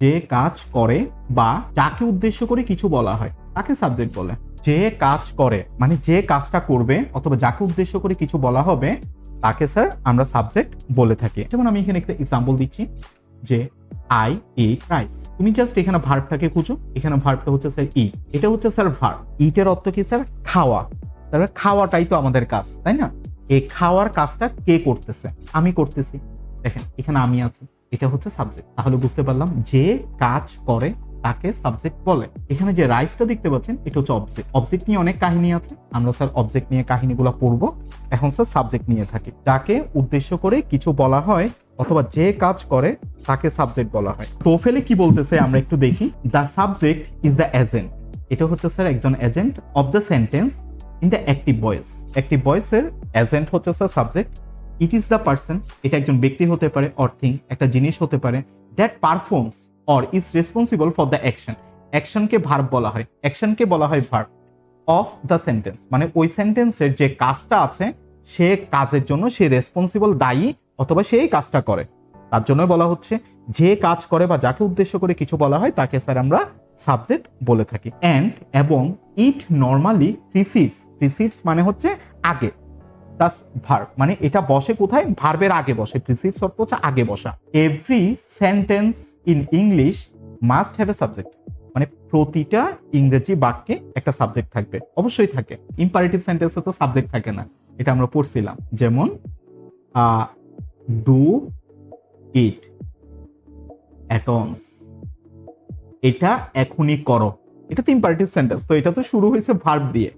যে কাজ করে বা যাকে উদ্দেশ্য করে কিছু বলা হয়, তাকে সাবজেক্ট বলে। যে কাজ করে মানে যে কাজটা করবে অথবা যাকে উদ্দেশ্য করে কিছু বলা হবে, তাকে স্যার আমরা সাবজেক্ট বলে থাকি। যেমন আমি এখানে একটা এক্সাম্পল দিচ্ছি যে আই ইট রাইস তুমি জাস্ট এখানে ভার্বটাকে খুঁজো। এখানে ভার্বটা হচ্ছে স্যার ই এটা হচ্ছে স্যার ভার্ব ইটের অর্থ কি স্যার খাওয়া। তাহলে খাওয়াটাই তো আমাদের কাজ, তাই না? এই খাওয়ার কাজটা কে করতেছে? আমি করতেছি। দেখেন, এখানে আমি আছি। এটা হচ্ছে সাবজেক্ট তাহলে বুঝতে পারলাম যে কাজ করে, তাকে সাবজেক্ট বলে। এখানে যে রাইসটা দেখতে পাচ্ছেন, এটা হচ্ছে অবজেক্ট অবজেক্ট নিয়ে অনেক কাহিনী আছে। আমরা স্যার অবজেক্ট নিয়ে কাহিনীগুলো পড়ব। এখন স্যার সাবজেক্ট নিয়ে থাকি। যাকে উদ্দেশ্য করে কিছু বলা হয় অথবা যে কাজ করে, তাকে সাবজেক্ট বলা হয়। তোফেলে কি বলতেছে আমরা একটু দেখি। The subject is the agent এটা হচ্ছে স্যার একজন agent of the sentence in the active voice active ভয়েসের এজেন্ট হচ্ছে sir subject it is the person এটা একজন ব্যক্তি হতে পারে অর থিং একটা জিনিস হতে পারে that performs or is responsible for the action অ্যাকশনকে verb বলা হয়। অ্যাকশনকে বলা হয় ভার্ব অফ দ্য সেন্টেন্স মানে ওই সেন্টেন্সের যে কাজটা আছে, সে কাজের জন্য সে রেসপন্সিবল দায়ী অথবা সেই কাজটা করে। তার জন্য বলা হচ্ছে, যে কাজ করে বা যাকে উদ্দেশ্য করে কিছু বলা হয়, তাকে স্যার আমরা সাবজেক্ট বলে থাকি। অ্যান্ড এবং ইট নর্মালি প্রিসিডস প্রিসিডস মানে হচ্ছে আগে। দাস ভার্ব মানে এটা বসে কোথায়? ভার্বের আগে বসে। প্রিসিডস অর্থ হচ্ছে আগে বসা। Every sentence in English must have a subject মানে প্রতিটা ইংরেজি বাক্যে একটা সাবজেক্ট থাকবে। অবশ্যই থাকে। ইম্পারেটিভ সেন্টেন্সে তো সাবজেক্ট থাকে না। এটা আমরা পড়ছিলাম। যেমন ডু ইট অ্যাটমস এটা এখনই করো। এটা তো ইম্পারেটিভ সেন্টেন্স তো এটা তো শুরু হয়েছে ভার্ব দিয়ে।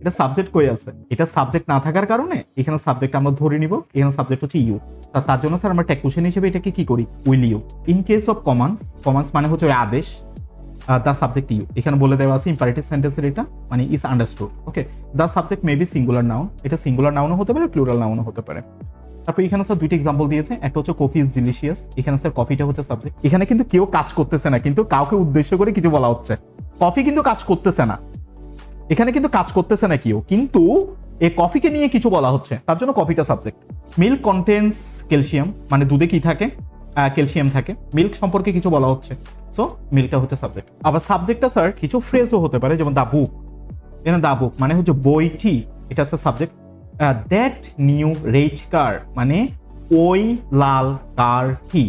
এটা সাবজেক্ট কই আছে? এটা সাবজেক্ট না থাকার কারণে এখানে সাবজেক্ট আমরা ধরে নিব, এখানে সাবজেক্ট হচ্ছে ইউ তা তার জন্য স্যার আমরা ট্যাকুশন হিসেবে এটাকে কি করি? Will you in case of commands commands মানে হচ্ছে আদেশ দ্য সাবজেক্ট ইউ এখানে বলে দেওয়া আছে ইম্পারেটিভ সেন্টেন্সের এটা মানে is understood okay the subject may be singular noun এটা সিঙ্গুলার নাউনও হতে পারে প্লুরাল নাউনও হতে পারে। তারপর এখানে স্যার দুইটা এক্সাম্পল দিয়েছে, একটা হচ্ছে কফি ইজ ডিলিশিয়াস এখানে স্যার কফিটা হচ্ছে সাবজেক্ট এখানে কিন্তু কেউ কাজ করতেছে না, কিন্তু কাউকে উদ্দেশ্য করে কিছু বলা হচ্ছে। কফি কিন্তু কাজ করতেছে না। এখানে কিন্তু কাজ করতেছে না কেউ কিন্তু এই কফিকে নিয়ে কিছু বলা হচ্ছে। তার জন্য কফিটা সাবজেক্ট মিল্ক কন্টেন্স ক্যালসিয়াম মানে দুধে কি থাকে? ক্যালসিয়াম থাকে। মিল্ক সম্পর্কে কিছু বলা হচ্ছে। সো মিল্কটা হচ্ছে সাবজেক্ট আবার সাবজেক্টটা স্যার কিছু ফ্রেজও হতে পারে, যেমন দা বুক এখানে দা বুক মানে হচ্ছে বইটি। এটা হচ্ছে subject that new red car মানে ওই লাল কার কারটি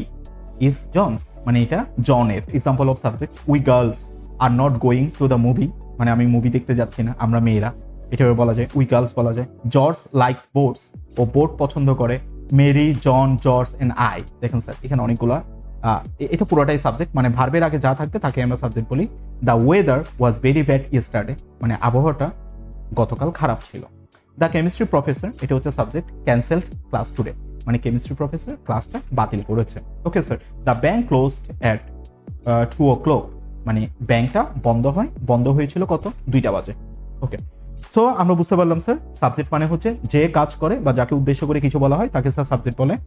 ইজ জনস মানে এটা জনের example of subject we girls are not going to the movie মানে আমি মুভি দেখতে যাচ্ছি না, আমরা মেয়েরা। এটা বলা যায় উই গার্লস বলা যায়। জর্জ লাইকস বোর্ডস ও বোর্ড পছন্দ করে। Mary John George and I দেখেন স্যার এখানে অনেকগুলো এটা পুরোটাই সাবজেক্ট মানে ভার্বের আগে যা থাকবে, তাকে আমরা সাবজেক্ট বলি। The weather was very bad yesterday মানে আবহাওয়াটা গতকাল খারাপ ছিল। দ্য কেমিস্ট্রি প্রফেসর এটা হচ্ছে সাবজেক্ট ক্যান্সেলড ক্লাস টুডে মানে কেমিস্ট্রি প্রফেসর ক্লাসটা বাতিল করেছে। Okay sir the bank closed at two o'clock মানে ব্যাংকটা বন্ধ হয়। বন্ধ হয়েছিল কত? দুইটা বাজে। ওকে সো আমরা বুঝতে পারলাম স্যার সাবজেক্ট মানে হচ্ছে যে কাজ করে বা যাকে উদ্দেশ্য করে কিছু বলা হয়, তাকে স্যার সাবজেক্ট বলে।